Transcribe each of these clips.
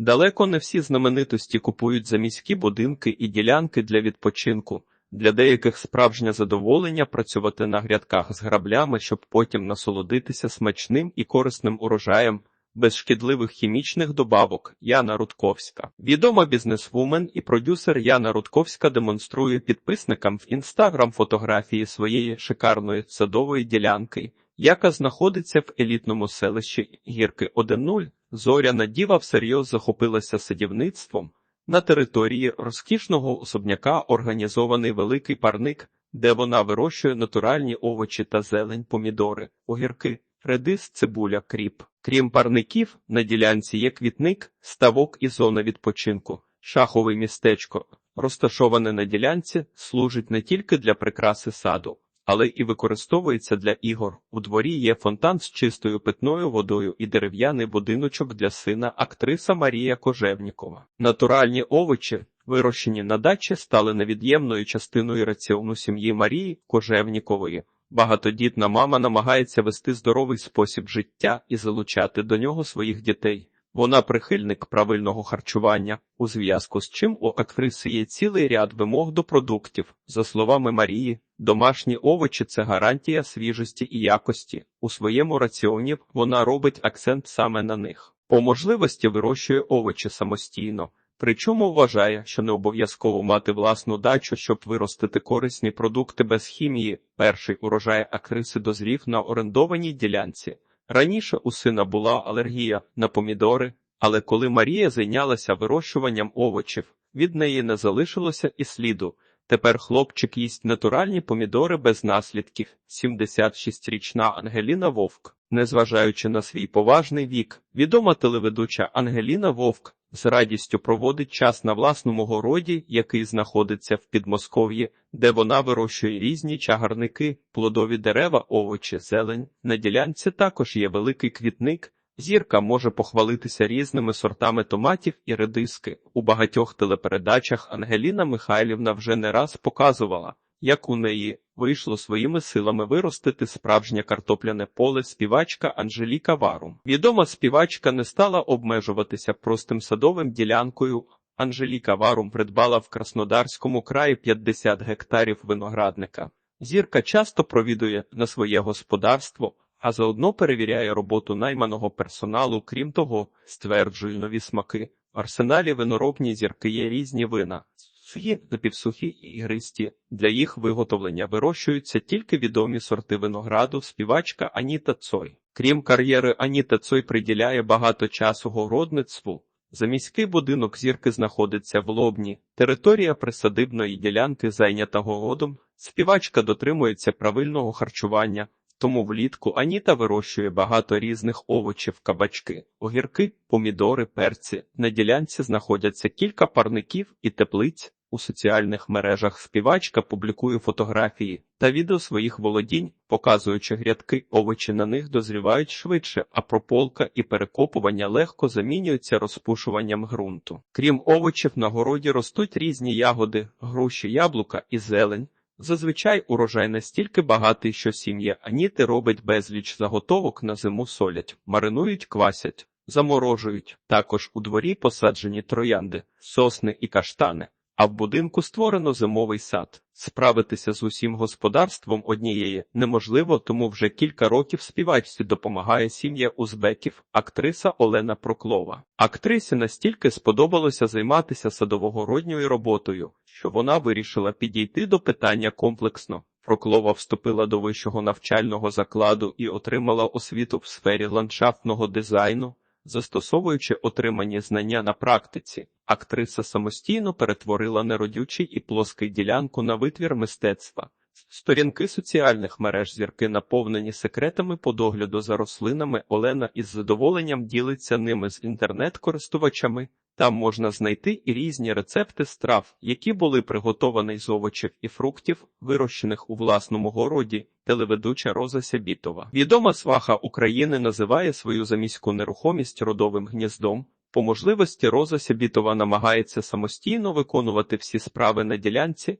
Далеко не всі знаменитості купують заміські будинки і ділянки для відпочинку. Для деяких справжнє задоволення працювати на грядках з граблями, щоб потім насолодитися смачним і корисним урожаєм. Без шкідливих хімічних добавок Яна Рудковська. Відома бізнесвумен і продюсер Яна Рудковська демонструє підписникам в інстаграм фотографії своєї шикарної садової ділянки, яка знаходиться в елітному селищі Гірки 1.0. Зоряна діва всерйоз захопилася садівництвом. На території розкішного особняка організований великий парник, де вона вирощує натуральні овочі та зелень, помідори, огірки, редис, цибуля, кріп. Крім парників, на ділянці є квітник, ставок і зона відпочинку. Шахове містечко, розташоване на ділянці, служить не тільки для прикраси саду, але і використовується для ігор. У дворі є фонтан з чистою питною водою і дерев'яний будиночок для сина актриса Марія Кожевнікова. Натуральні овочі, вирощені на дачі, стали невід'ємною частиною раціону сім'ї Марії Кожевнікової. Багатодітна мама намагається вести здоровий спосіб життя і залучати до нього своїх дітей. Вона прихильник правильного харчування, у зв'язку з чим у актриси є цілий ряд вимог до продуктів. За словами Марії, домашні овочі це гарантія свіжості і якості. У своєму раціоні вона робить акцент саме на них. По можливості вирощує овочі самостійно. Причому вважає, що не обов'язково мати власну дачу, щоб виростити корисні продукти без хімії. Перший урожай актриси дозрів на орендованій ділянці. Раніше у сина була алергія на помідори, але коли Марія зайнялася вирощуванням овочів, від неї не залишилося і сліду. Тепер хлопчик їсть натуральні помідори без наслідків. 76-річна Ангеліна Вовк, незважаючи на свій поважний вік, відома телеведуча Ангеліна Вовк з радістю проводить час на власному городі, який знаходиться в Підмосков'ї, де вона вирощує різні чагарники, плодові дерева, овочі, зелень. На ділянці також є великий квітник. Зірка може похвалитися різними сортами томатів і редиски. У багатьох телепередачах Ангеліна Михайлівна вже не раз показувала, як у неї вийшло своїми силами виростити справжнє картопляне поле співачка Анжеліка Варум. Відома співачка не стала обмежуватися простим садовим ділянкою. Анжеліка Варум придбала в Краснодарському краї 50 гектарів виноградника. Зірка часто провідує на своє господарство, а заодно перевіряє роботу найманого персоналу. Крім того, стверджує нові смаки. В арсеналі виноробні зірки є різні вина. Сухі, напівсухі і ігристі. Для їх виготовлення вирощуються тільки відомі сорти винограду, співачка Аніта Цой. Крім кар'єри, Аніта Цой приділяє багато часу городництву. Заміський будинок зірки знаходиться в Лобні. Територія присадибної ділянки зайнята городом. Співачка дотримується правильного харчування. Тому влітку Аніта вирощує багато різних овочів, кабачки, огірки, помідори, перці. На ділянці знаходяться кілька парників і теплиць. У соціальних мережах співачка публікує фотографії та відео своїх володінь, показуючи грядки, овочі на них дозрівають швидше, а прополка і перекопування легко замінюються розпушуванням ґрунту. Крім овочів, на городі ростуть різні ягоди, груші, яблука і зелень. Зазвичай урожай настільки багатий, що сім'я Аніти робить безліч заготовок на зиму солять, маринують, квасять, заморожують. Також у дворі посаджені троянди, сосни і каштани. А в будинку створено зимовий сад. Справитися з усім господарством однієї неможливо, тому вже кілька років співачці допомагає сім'я узбеків, актриса Олена Проклова. Актрисі настільки сподобалося займатися садовогородньою роботою, що вона вирішила підійти до питання комплексно. Проклова вступила до вищого навчального закладу і отримала освіту в сфері ландшафтного дизайну. Застосовуючи отримані знання на практиці, актриса самостійно перетворила неродючий і плоский ділянку на витвір мистецтва. Сторінки соціальних мереж зірки наповнені секретами по догляду за рослинами. Олена із задоволенням ділиться ними з інтернет-користувачами. Там можна знайти і різні рецепти страв, які були приготовані з овочів і фруктів, вирощених у власному городі. Телеведуча Роза Сябітова. Відома сваха України називає свою заміську нерухомість родовим гніздом. По можливості Роза Сябітова намагається самостійно виконувати всі справи на ділянці.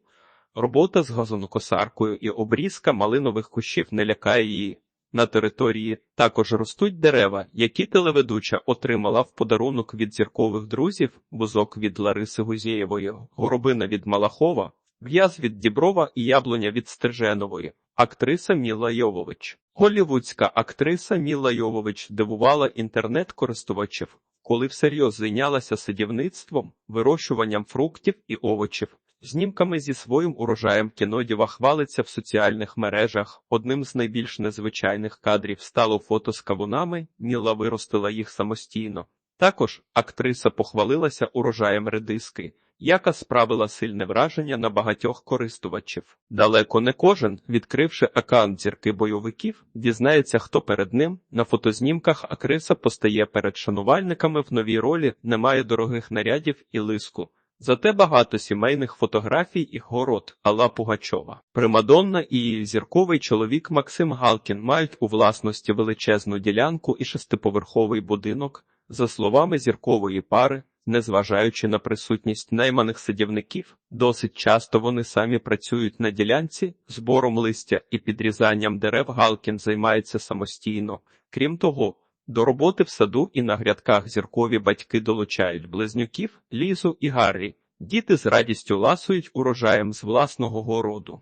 Робота з газонокосаркою і обрізка малинових кущів не лякає її. На території також ростуть дерева, які телеведуча отримала в подарунок від зіркових друзів, бузок від Лариси Гузєєвої, горобина від Малахова, в'яз від Діброва і яблуня від Стерженової. Актриса Міла Йовович. Голлівудська актриса Міла Йовович дивувала інтернет-користувачів, коли всерйоз зайнялася садівництвом, вирощуванням фруктів і овочів. Знімками зі своїм урожаєм кінодіва хвалиться в соціальних мережах. Одним з найбільш незвичайних кадрів стало фото з кавунами, Міла виростила їх самостійно. Також актриса похвалилася урожаєм редиски, яка справила сильне враження на багатьох користувачів. Далеко не кожен, відкривши аккаунт зірки бойовиків, дізнається, хто перед ним. На фотознімках актриса постає перед шанувальниками в новій ролі, немає дорогих нарядів і лиску. Зате багато сімейних фотографій і город Алла Пугачова. Примадонна і її зірковий чоловік Максим Галкін мають у власності величезну ділянку і шестиповерховий будинок. За словами зіркової пари, незважаючи на присутність найманих садівників, досить часто вони самі працюють на ділянці, збором листя і підрізанням дерев Галкін займається самостійно. Крім того, до роботи в саду і на грядках зіркові батьки долучають близнюків, Лізу і Гаррі. Діти з радістю ласують урожаєм з власного городу.